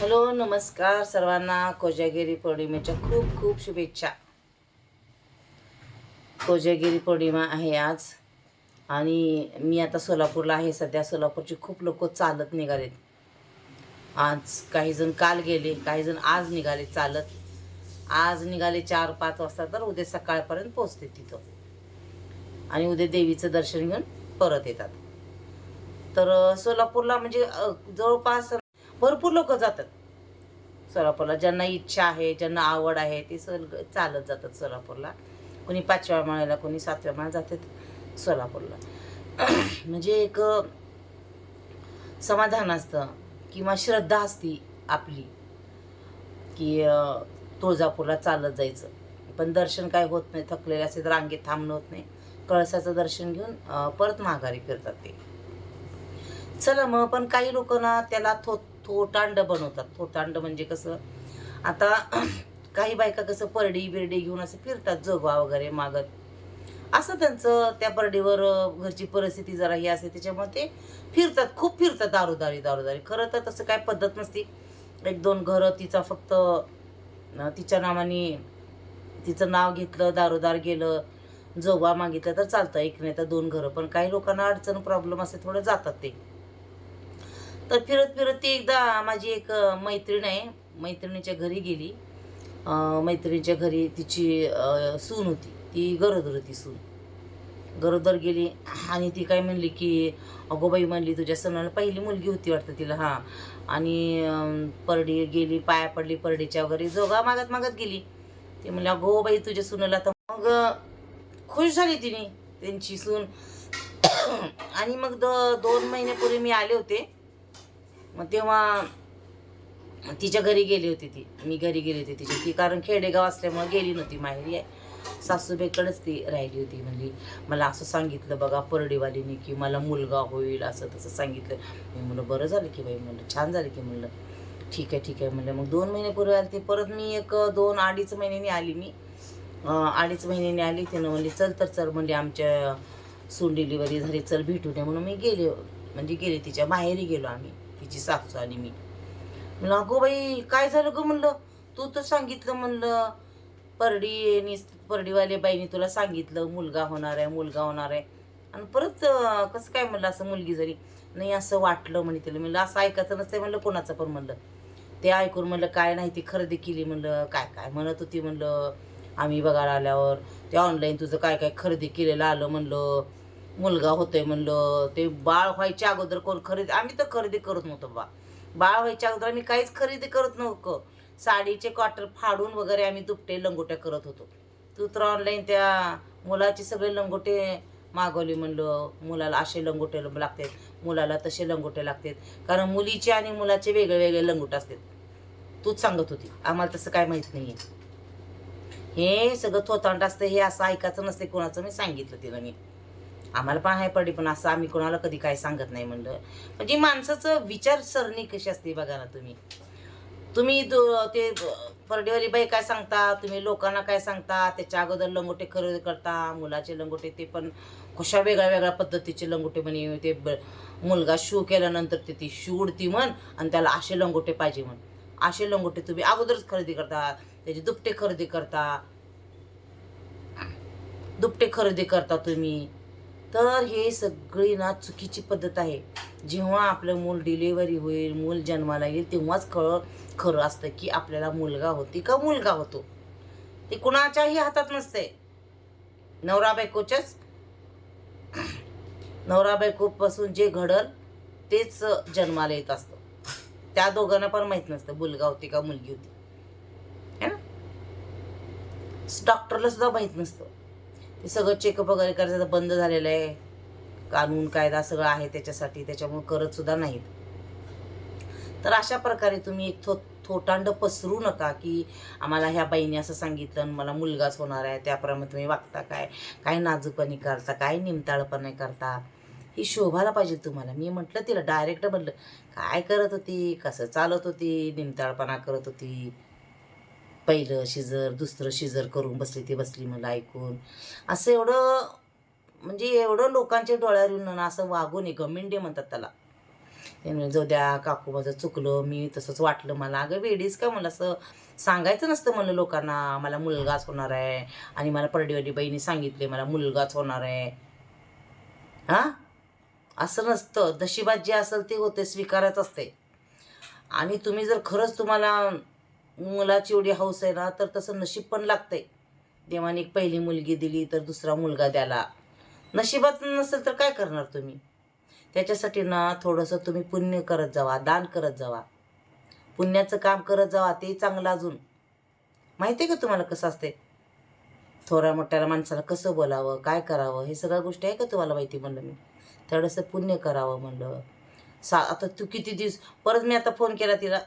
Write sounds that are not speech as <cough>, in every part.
Hello नमस्कार सर्वांना. कोजागिरी पौर्णिमेच्या खूप खूप शुभेच्छा. कोजागिरी पौर्णिमा आहे आज. आणि मी आता सोलापूरला आहे. सध्या सोलापूरची खूप लोक चालत निघालेत. आज काही जण काल गेले काही जण आज निघाले चालत. आज निघाले चार पाच वाजता तर उद्या सकाळपर्यंत पोचते तिथं. आणि उद्या देवीचं दर्शन घेऊन परत येतात. तर सोलापूरला म्हणजे जवळपास भरपूर लोक जातात. सोलापूरला ज्यांना इच्छा आहे ज्यांना आवड आहे ते सगळं चालत जातात सोलापूरला. कोणी पाचव्या माळ्याला कोणी सातव्या माळ्याला जातात सोलापूरला. <clears throat> म्हणजे एक समाधान असतं किंवा श्रद्धा असती आपली की तुळजापूरला चालत जायचं. पण दर्शन काय होत नाही थकलेले असे तर रांगेत थांबणं होत नाही. कळसाचं दर्शन घेऊन परत माघारी फिरतात ते. चला मग पण काही लोक ना त्याला थोत थोटांड बनवतात. थोटांड म्हणजे कसं आता काही बायका कसं परडी बिरडी घेऊन असं फिरतात जोगवा वगैरे मागत. असं त्यांचं त्या परडीवर घरची परिस्थिती जरा ही असते त्याच्यामुळे ते फिरतात खूप फिरतात दारूदारी दारूदारी. खरं तर तसं काय पद्धत नसती. एक दोन घरं तिचा फक्त तिच्या नावाने तिचं नाव घेतलं दारोदार गेलं जोगवा मागितलं तर चालतं. एक नाही तर दोन घरं. पण काही लोकांना अडचण प्रॉब्लेम असते थोडं जातात ते. तर फिरत फिरत ती एकदा माझी एक मैत्रीण आहे. मैत्रिणीच्या घरी गेली. मैत्रिणीच्या घरी तिची सून होती. ती गरोदर होती सून. गरोदर गेली आणि ती काय म्हणली की अगोबाई म्हणली तुझ्या सणाला पहिली मुलगी होती वाटतं तिला हां. आणि परडी गेली पाया पडली परडीच्या वगैरे जोगा मागत मागत गेली. ती म्हणली अगो बाई तुझ्या सुनाला तर मग खुश झाली तिने त्यांची सून. <coughs> आणि मग द दोन महिन्यापूर्वी मी आले होते. मग तेव्हा तिच्या घरी गेली होती ती. मी घरी गेली होती तिच्या ती कारण खेडेगाव असल्यामुळे गेली नव्हती. माहेरी आहे. सासूबाईकडेच ती राहिली होती. म्हणली मला असं सांगितलं बघा परडीवालीने की मला मुलगा होईल असं तसं सांगितलं. मी म्हणलं बरं झालं की बाई. म्हणलं छान झालं की. म्हणलं ठीक आहे ठीक आहे. म्हणलं मग दोन महिन्यापूर्वी आली ती. परत मी एक दोन अडीच महिन्याने आली मी. अडीच महिन्याने आली तिनं म्हणली चल तर चल. म्हणली आमच्या सून डिलिव्हरी झाली. चल भेटू नये म्हणून मी गेले. म्हणजे गेले तिच्या. माहेरी गेलो आम्ही. तिची सासू आणि मी. म्हणलं अगो बाई काय झालं ग? म्हणलं तू तर सांगितलं म्हणलं. परडी परडीवाले बाईने तुला सांगितलं मुलगा होणार आहे मुलगा होणार आहे. आणि परत कसं काय म्हणलं असं मुलगी जरी नाही असं वाटलं म्हणे तिला. म्हणलं असं ऐकायचं नसतं म्हणलं कोणाचं पण म्हणलं. ते ऐकून म्हणलं काय नाही ती खरेदी केली म्हणलं. काय काय? म्हणत होती म्हणलं आम्ही बघायला आल्यावर ते ऑनलाईन तुझं काय काय खरेदी केलेलं आलं म्हणलं. मुलगा होतोय म्हणलं ते बाळ व्हायच्या अगोदर कोण खरेदी आम्ही तर खरेदी करत नव्हतो बा. बाळ व्हायच्या अगोदर आम्ही काहीच खरेदी करत नव्हतो. साडीचे क्वार्टर फाडून वगैरे आम्ही दुपटे लंगोट्या करत होतो. तू तर ऑनलाईन त्या मुलाचे सगळे लंगोटे मागवले म्हणलं मुलाला असे लंगोटे लागतात मुलाला तसे लंगोटे लागतात. कारण मुलीचे आणि मुलाचे वेगळे वेगळे लंगोट असतात. तूच सांगत होती. आम्हाला तसं काय माहीत नाही आहे हे सगळं थोतांड असतं हे असं ऐकायचं नसते कोणाचं मी सांगितलं तिला मी. आम्हाला पण आहे पडली पण असं आम्ही कोणाला कधी काय सांगत नाही म्हणलं. म्हणजे माणसाचं विचारसरणी कशी असते बघा ना तुम्ही. तुम्ही ते परडेवाली बाई काय सांगता तुम्ही लोकांना काय सांगता त्याच्या अगोदर लंगोटे खरेदी करता मुलाचे लंगोटे ते पण कशा वेगळ्या वेगळ्या पद्धतीचे लंगोटे म्हणे ते मुलगा शू केल्यानंतर ते ती शू उडती म्हण आणि त्याला असे लंगोटे पाहिजे म्हण. असे लंगोटे तुम्ही अगोदरच खरेदी करता त्याचे दुपटे खरेदी करता. दुपटे खरेदी करता तुम्ही. तर हे सगळी ना चुकीची पद्धत आहे. जेव्हा आपलं मूल डिलिव्हरी होईल मूल जन्माला येईल तेव्हाच खरं खरं असतं की आपल्याला मुलगा होती का मुलगा होतो. ते कुणाच्याही हातात नसते नवरा बायकोच्याच. नवरा बायकोपासून जे घडल तेच जन्माला येत असतं. त्या दोघांना पण माहीत नसतं मुलगा होती का मुलगी होती. है ना? डॉक्टरला सुद्धा माहीत नसतं. ते सगळं चेकअप वगैरे करायचं तर बंद झालेलं आहे. कानून कायदा सगळं आहे त्याच्यासाठी त्याच्यामुळे करत सुद्धा नाहीत. तर अशा प्रकारे तुम्ही एक थो थोटांड पसरू नका की आम्हाला ह्या बाईने असं सांगितलं आणि मला मुलगाच होणार आहे त्याप्रमाणे तुम्ही वागता काय? काय नाजूकपणी करता काय निमताळपणे करता? ही शोभाला पाहिजे तुम्हाला. मी म्हटलं तिला डायरेक्ट म्हटलं काय करत होती? कसं चालत होती? निमताळपणा करत होती? पहिलं शिजर दुसरं शिजर करून बसली ती बसली मला ऐकून. असं एवढं म्हणजे एवढं लोकांच्या डोळ्यावर येऊन असं वागू नये गमिंडे म्हणतात त्याला. ते जाऊ द्या काकू माझं चुकलं मी तसंच वाटलं मला. अगं वेडीच का मला असं सांगायचं नसतं म्हणलं लोकांना मला मुलगाच होणार आहे आणि मला परडीवाडी बाईने सांगितले मला मुलगाच होणार आहे. हां? असं नसतं. नशिबात जे असेल ते होते स्वीकारत असते. आणि तुम्ही जर खरंच तुम्हाला मुलाची एवढी हौस आहे ना तर तसं नशीब पण लागतंय. देवाने एक पहिली मुलगी दिली तर दुसरा मुलगा द्याला नशिबात नसेल तर काय करणार तुम्ही? त्याच्यासाठी ना थोडंसं तुम्ही पुण्य करत जावा दान करत जावा. पुण्याचं काम करत जावा ते चांगलं अजून. माहिती आहे का तुम्हाला कसं असते थोड्या मोठ्याला माणसाला कसं बोलावं काय करावं हे सगळ्या गोष्टी आहे का तुम्हाला माहिती म्हणलं मी? थोडंसं पुण्य करावं म्हणलं. सा आता तू किती दिवस परत मी आता फोन केला तिला.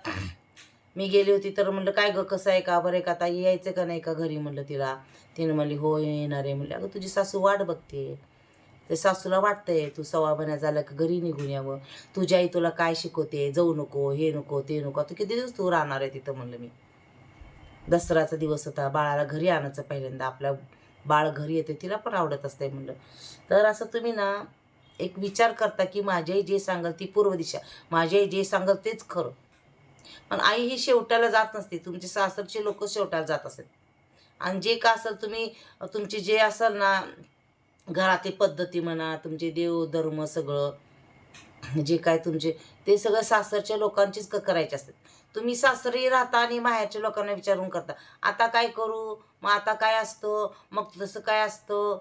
मी गेली होती तर म्हणलं काय ग कसं आहे का? बरं आहे का? आता यायचं का नाही का घरी? म्हणलं तिला. तिने म्हणली हो येणार आहे. म्हणले अगं तुझी सासू वाट बघते. ते सासूला वाटतंय तू सव्वा महिन्यात झाला का घरी निघून यावं. तुझी आई तुला काय शिकवते? जाऊ नको हे नको ते नको. आता किती दिवस तू राहणार आहे तिथं? म्हणलं मी. दसराचा दिवस होता. बाळाला घरी आणायचं पहिल्यांदा. आपल्या बाळ घरी येते तिला पण आवडत असते म्हणलं. तर असं तुम्ही ना एक विचार करता की माझी आई जे सांगाल ती पूर्व दिशा. माझी आई जे सांगाल तेच खरं. पण आई ही शेवटाला जात नसते. तुमचे सासरचे लोक शेवटाला जात असतात आणि जे का असेल तुम्ही तुमचे जे असेल ना घरातील पद्धती म्हणा तुमचे देव धर्म सगळं जे काय तुमचे ते सगळं सासरच्या लोकांचीच क करायचे असतात. तुम्ही सासरी राहता आणि माहेरच्या लोकांना विचारून करता. आता काय करू? मग आता काय असतं? मग तसं काय असतं?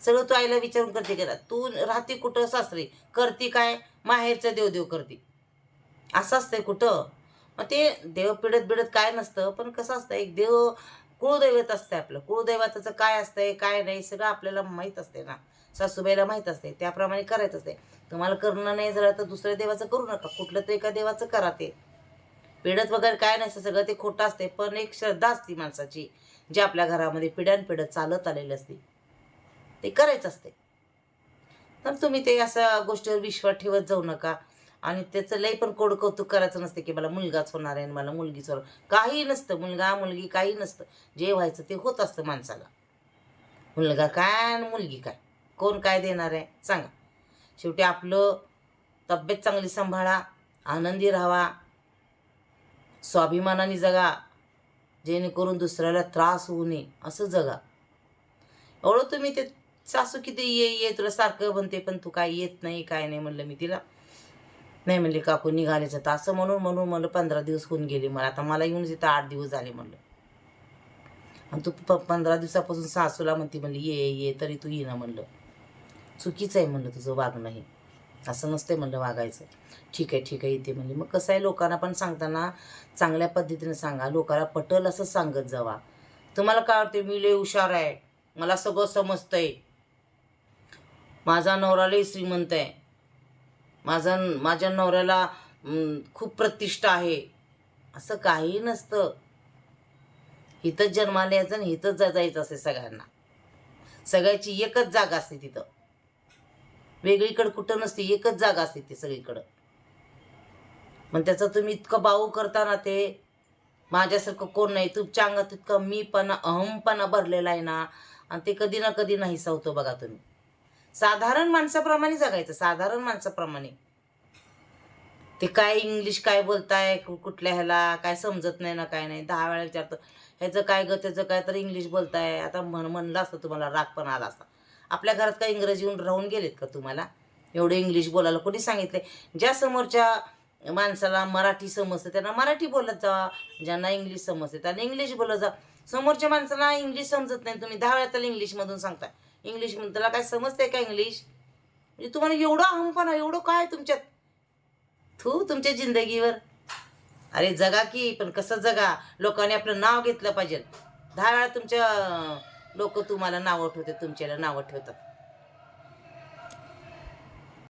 सगळं तू आईला विचारून करते का तू राहते कुठं सासरी? करते काय? माहेरचं देवदेव करते. असं असतंय कुठं? मग ते देव पिढत बिडत काय नसतं पण कसं असतं एक देव कुळदैवत असतं आपलं. कुळदैवताचं काय असतंय काय नाही सगळं आपल्याला माहीत असते ना. सासूबाईला माहीत असते त्याप्रमाणे करायचं असते तुम्हाला करणं नाही झालं तर दुसऱ्या देवाचं करू नका कुठलं तर एका देवाचं करा ते. पिढत वगैरे काय नसतं सगळं ते खोटं असते पण एक श्रद्धा असते माणसाची जी आपल्या घरामध्ये पिढ्यानपिढ्या चालत आलेली असते. ते करायचं असते तर तुम्ही ते अशा गोष्टीवर विश्वास ठेवत जाऊ नका. आणि त्याचं लई पण कोड कौतुक करायचं नसतं की मला मुलगाच होणार आहे आणि मला मुलगीच होणार काही नसतं. मुलगा मुलगी काही नसतं. जे व्हायचं ते होत असतं माणसाला. मुलगा काय आणि मुलगी काय? कोण काय देणार आहे? सांगा. शेवटी आपलं तब्येत चांगली सांभाळा आनंदी राहावा स्वाभिमानाने जगा जेणेकरून दुसऱ्याला त्रास होऊ नये असं जगा. एवढं तुम्ही ते सासू किती ये ये तुला सारखं म्हणते पण तू काय येत नाही काय नाही म्हणलं मी तिला. नाही म्हणले काकू निघालेच तर असं म्हणून म्हणून म्हणलं पंधरा दिवस होऊन गेले मला. आता मला येऊन तिथं आठ दिवस झाले म्हणलं. आणि तू प पंधरा दिवसापासून सासूला म्हणते म्हणली ये ये तरी तू येणं म्हणलं. चुकीचं आहे म्हणलं तुझं वागणं हे. असं नसतंय म्हणलं वागायचं. ठीक आहे ठीक आहे येते म्हणले. मग कसं आहे लोकांना पण सांगताना चांगल्या पद्धतीने सांगा. लोकांना पटल असं सांगत जावा. तुम्हाला काय वाटते मी लय हुशार आहे. मला सगळं समजतंय. माझा नवरा लय श्रीमंत आहे. माझा माझ्या नवऱ्याला खूप प्रतिष्ठा आहे. असं काही नसतं. इथंच जन्माला यायचं आणि इथंच जा- जायचं असे सगळ्यांना. सगळ्याची एकच जागा असते तिथं. वेगळीकडं कुठं नसते एकच जागा असते ती सगळीकडं. मग त्याचं तुम्ही इतकं बाऊ करता ना ते माझ्यासारखं कोण नाही. तुमच्या अंगात इतकं मीपणा अहमपणा भरलेला आहे ना आणि ते कधी ना कधी नाही सावतो बघा तुम्ही. साधारण माणसाप्रमाणे जगायचं साधारण माणसाप्रमाणे. ते काय इंग्लिश काय बोलताय कुठल्या ह्याला काय समजत नाही ना काय नाही. दहा वेळा विचारतं ह्याचं काय गं त्याचं काय तर इंग्लिश बोलताय. आता म्हण म्हणलं असतं तुम्हाला राग पण आला असता. आपल्या घरात काय इंग्रजी येऊन राहून गेलेत का तुम्हाला? एवढं इंग्लिश बोलायला कोणी सांगितलंय? ज्या समोरच्या माणसाला मराठी समजतं त्यांना मराठी बोलत जा. ज्यांना इंग्लिश समजते त्यांना इंग्लिश बोलत जा. समोरच्या माणसाला इंग्लिश समजत नाही तुम्ही दहा वेळा त्याला इंग्लिशमधून सांगताय. इंग्लिश म्हणून. त्याला काय समजते का इंग्लिश? म्हणजे तुम्हाला एवढं अहमपणा एवढं काय तुमच्यात? थू तुमच्या जिंदगीवर. अरे जगा की पण कसं जगा? लोकांनी आपलं नाव घेतलं पाहिजे. दहा वेळा तुमच्या लोक तुम्हाला नावं ठेवतात तुमच्याला नावं ठेवतात.